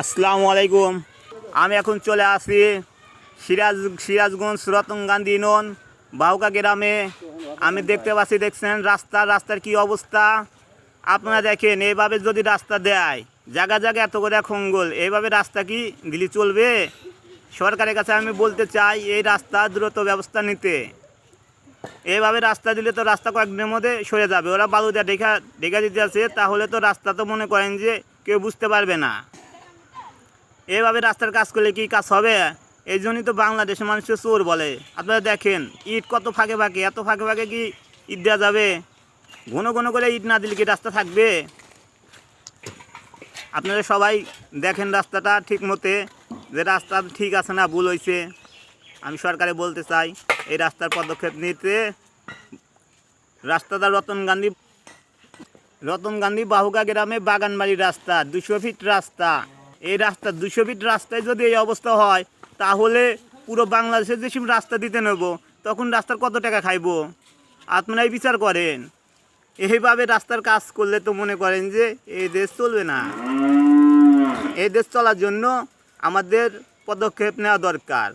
আসসালামু আলাইকুম। আমি এখন চলে আসি সিরাজ সিরাজগঞ্জ রতন গান্ধী নন বাহুকা গ্রামে। আমি দেখতে পাচ্ছি, দেখছেন রাস্তা রাস্তার কি অবস্থা? আপনারা দেখেন এইভাবে যদি রাস্তা দেয়, জায়গা জায়গা এত করে খঙ্গল এইভাবে রাস্তা কি দিলি চলবে? সরকারের কাছে আমি বলতে চাই, এই রাস্তা দ্রুত ব্যবস্থা নিতে। এইভাবে রাস্তা দিলে তো রাস্তা কয়েকদিনের মধ্যে সরে যাবে। ওরা বালু দেওয়া দেখা দেখা দিতে আছে, তাহলে তো রাস্তা তো মনে করেন যে কেউ বুঝতে পারবে না। এভাবে রাস্তার কাজ করলে কি কাজ হবে? এই জন্যই তো বাংলাদেশের মানুষকে চোর বলে। আপনারা দেখেন, ইট কত ফাঁকে ফাঁকে, এত ফাঁকে ফাঁকে কি ইট দেওয়া যাবে? ঘন ঘন করে ইট না দিলে কি রাস্তা থাকবে? আপনারা সবাই দেখেন রাস্তাটা ঠিক মতে যে রাস্তা ঠিক আছে না, ভুল হয়েছে আমি সরকারে বলতে চাই, এই রাস্তার পদক্ষেপ নিতে রাস্তাটা রতন গান্ধী রতন গান্ধী বাহুকা গ্রামে বাগানবাড়ির রাস্তা, দুশো ফিট রাস্তা। এই রাস্তা দুশো ফিট রাস্তায় যদি এই অবস্থা হয়, তাহলে পুরো বাংলাদেশে যে রাস্তা দিতে নেব, তখন রাস্তার কত টাকা খাইবো? আপনারাই বিচার করেন। এইভাবে রাস্তার কাজ করলে তো মনে করেন যে এই দেশ চলবে না। এই দেশ চলার জন্য আমাদের পদক্ষেপ নেওয়া দরকার।